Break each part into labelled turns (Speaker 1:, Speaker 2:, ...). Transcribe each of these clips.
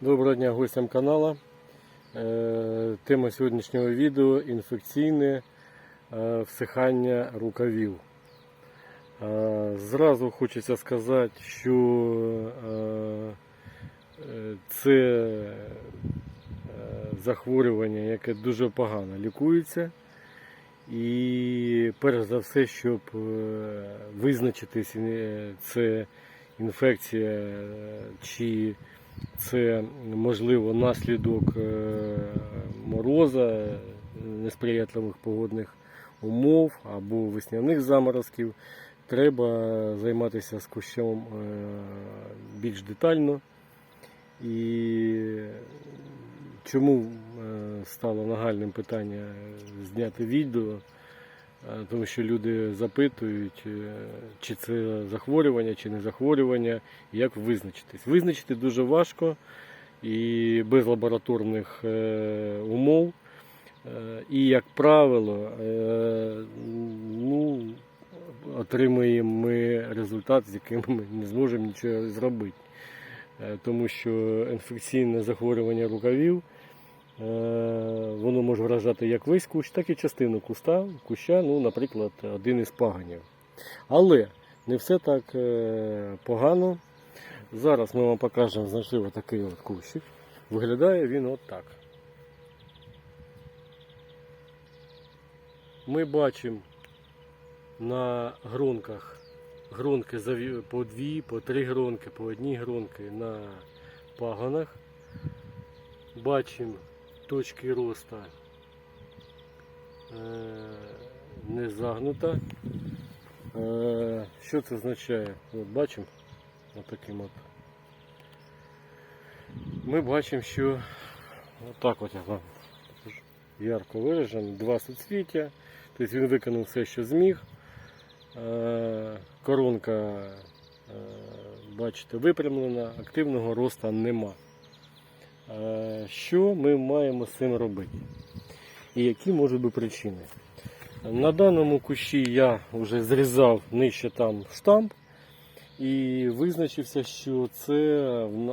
Speaker 1: Доброго дня гостям каналу. Е, Тема сьогоднішнього відео інфекційне е, всихання рукавів. Е, Зразу хочеться сказати, що це захворювання, яке дуже погано лікується. І перш за все, щоб визначитись, це інфекція чи це можливо наслідок е, мороза, несприятливих погодних умов або весняних заморозків. Треба займатися з кущом е, більш детально. І чому е, стало нагальним питання зняти відео? Е, Тому що люди запитують, е, чи це захворювання, чи не захворювання, як визначитись. Визначити дуже важко і без лабораторних е, умов. І, як правило, ну, отримуємо ми результат, з яким ми не зможемо нічого зробити. Тому що інфекційне захворювання рукавів Воно може вражати як весь кущ, так і частину куста, куща, ну, наприклад, один із паганів. Але не все так е, погано. Зараз ми вам покажемо, знайшли отакий от кущик. Виглядає він от так. Ми бачимо на гронках гронки по дві, по три гронки, по одній гронки на пагонах. Бачимо точки росту е, не загнута. Е, Що це означає? От бачимо отаким от. Ми бачимо, що отак от я вам ярко виражено, два суцвіття. Тобто він виконав все, що зміг. Е, Коронка, бачите, випрямлена, активного росту нема. Що ми маємо з цим робити? І які можуть бути причини? На даному кущі я вже зрізав нижче там штамп і визначився, що це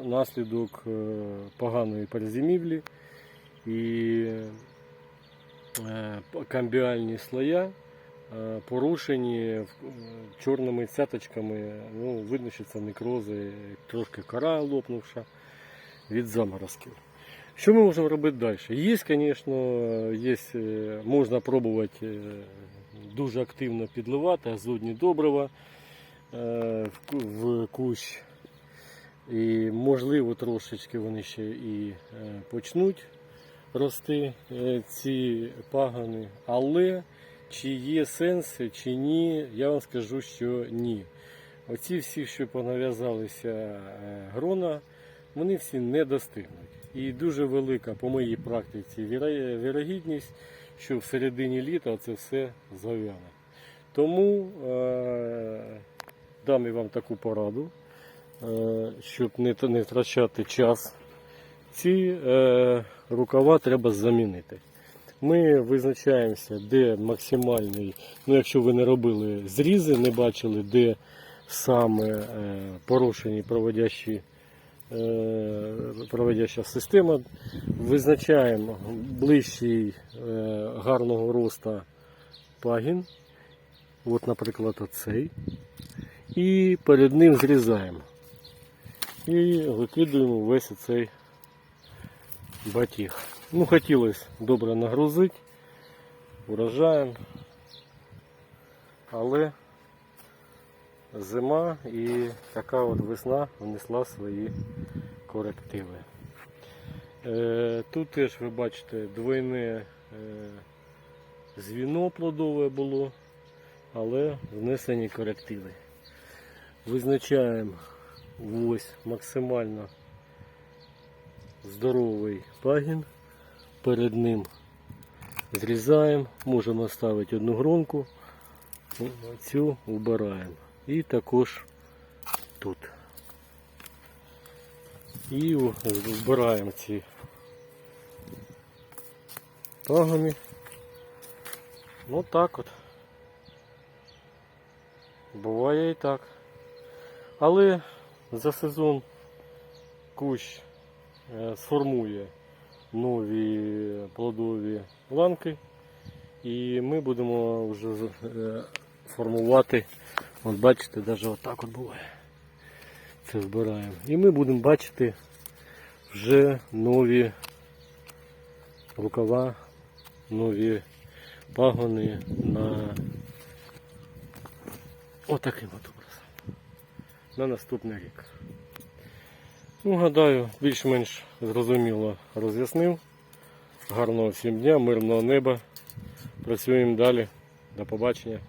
Speaker 1: наслідок е, поганої перезимівлі і е, камбіальні слоя е, порушені чорними цяточками. Ну, видно, що це некрози, трошки кора лопнувша від заморозків. Що ми можемо робити далі? Є, звісно, є, можна пробувати е, дуже активно підливати азотні добрива е, в кущ. І можливо трошечки вони ще і е, почнуть рости ці пагани. Але чи є сенс, чи ні, я вам скажу, що ні. Оці всі, що понав'язалися грона, вони всі не достигнуть. І дуже велика по моїй практиці вірогідність, що в середині літа це все зав'яне. Тому е, дам я вам таку пораду, е, щоб не, не втрачати час. Ці е, рукава треба замінити. Ми визначаємося, де максимальний, ну якщо ви не робили зрізи, не бачили, де саме е, порушені проводящі е, проводяща система. Визначаємо ближчий е, гарного роста пагін. От, наприклад, оцей. І перед ним зрізаємо. І викидуємо весь цей батіг. Ну, хотілося добре нагрузити урожаєм, але зима і така от весна внесла свої корективи. Е, Тут теж ви бачите двойне е, звіно плодове було, але внесені корективи. Визначаємо ось максимально здоровий пагін. Перед ним зрізаємо, можемо ставити одну гронку, цю вбираємо. І також тут. І вбираємо ці пагони. Ну так от. Буває і так. Але за сезон кущ е, сформує нові плодові ланки. І ми будемо вже е, формувати, от бачите, навіть отак от буває. Це збираємо. І ми будемо бачити вже нові рукава, нові пагони на отаким от образом. На наступний рік. Ну, гадаю, більш-менш зрозуміло роз'яснив. Гарного всім дня, мирного неба. Працюємо далі. До побачення.